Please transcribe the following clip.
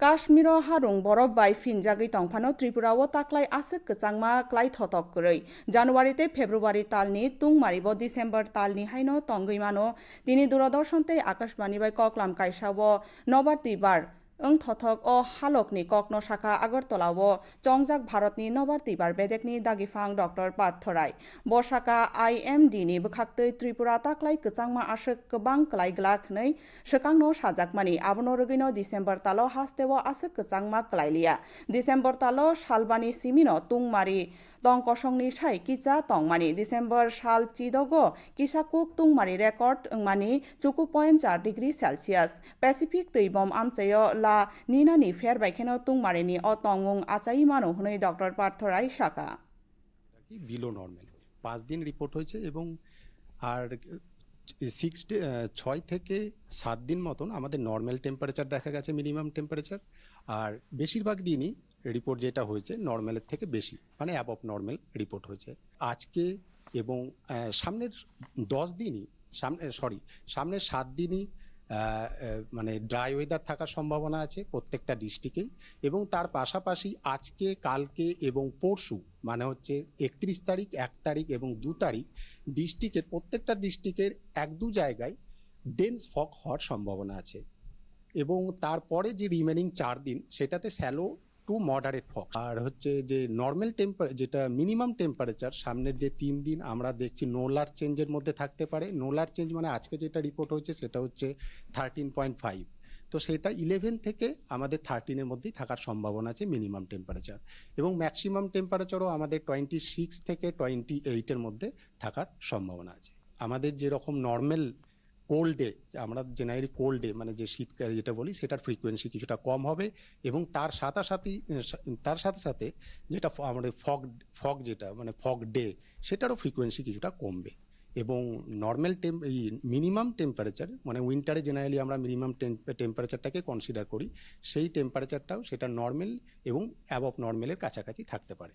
কাশ্মীর হারুং বরফ বাই ফিনজাগৈ তংফানো ত্রিপুরাও তাকলাই আসে কচাংমা ক্লাই থতক করই জানুয়ারিতে ফেব্রুয়ারি তালনি তুং মারিব ডিসেম্বর তালনি হাইনো তংগৈমানো তিনি দূরদর্শন তৈ আকাশবাণী বাই ককলাম কাইসাও নবার তিবার ওং থথক ও হালকনি ককনো শাখা আগরতলাও চংজাক ভারতনি নবার তিবার বেদেকনি দাগিফাং ডক্টর পার্থরাই বসাকা আই এম ডি नि bwkhaktwi ত্রিপুরা তাকলাই kwchangma aswk kwbang klaiglak hnwi swkangno sajakmani abono rwgwino December তালো hasteo aswk kwchangma klailia December তালো salbani simino tungmari tongkosongni sai kicha tongmani December সাল চিদগো কিসাকুক tungmari record wngmani chuku point চার degree Celsius Pacific তৈবম আমচাইও লা নিনানি ফের বাইখেনো tungmarini o tongmung achai mano doctor পার্থরাই সাকা কি বিলো নর্মাল? পাঁচ দিন রিপোর্ট হয়েছে এবং আর সিক্স ডে, ছয় থেকে সাত দিন মতন আমাদের নর্মাল টেম্পারেচার দেখা গেছে, মিনিমাম টেম্পারেচার। আর বেশিরভাগ দিনই রিপোর্ট যেটা হয়েছে নর্মালের থেকে বেশি মানে অ্যাবভ নর্মাল রিপোর্ট হয়েছে। আজকে এবং সামনের দশ দিনই, সামনে সরি সামনের সাত দিনই মানে ড্রাই ওয়েদার থাকার সম্ভাবনা আছে প্রত্যেকটা ডিস্ট্রিক্টেই এবং তার পাশাপাশি আজকে, কালকে এবং পরশু মানে হচ্ছে একত্রিশ তারিখ, এক তারিখ এবং দু তারিখ ডিস্ট্রিক্টের প্রত্যেকটা ডিস্ট্রিক্টের এক দু জায়গায় ডেন্স ফক হওয়ার সম্ভাবনা আছে। এবং তারপরে যে রিমেনিং চার দিন, সেটাতে স্যালো টু মডারেট ফগ আর হচ্ছে যে নর্মাল টেম্পার যেটা মিনিমাম টেম্পারেচার সামনের যে তিন দিন আমরা দেখছি নোলার চেঞ্জের মধ্যে থাকতে পারে। নোলার চেঞ্জ মানে আজকে যেটা রিপোর্ট হচ্ছে সেটা হচ্ছে থার্টিন পয়েন্ট ফাইভ তো সেটা ইলেভেন থেকে আমাদের থার্টিনের মধ্যেই থাকার সম্ভাবনা আছে মিনিমাম টেম্পারেচার এবং ম্যাক্সিমাম টেম্পারেচারও আমাদের টোয়েন্টি সিক্স থেকে টোয়েন্টি এইটের মধ্যে থাকার সম্ভাবনা আছে। আমাদের যেরকম নর্মাল কোল্ড ডে আমরা জেনারেলি কোল্ড ডে মানে যে শীতকালে যেটা বলি, সেটার ফ্রিকোয়েন্সি কিছুটা কম হবে এবং তার সাথে তার সাথে সাথে যেটা আমাদের ফগ ফগ যেটা মানে ফগ ডে সেটারও ফ্রিকোয়েন্সি কিছুটা কমবে। এবং নর্মাল টেম এই মিনিমাম টেম্পারেচার মানে উইন্টারে জেনারেলি আমরা মিনিমাম টেম্পারেচারটাকে কনসিডার করি, সেই টেম্পারেচারটাও সেটা নর্মাল এবং অ্যাবভ নর্মালের কাছাকাছি থাকতে পারে।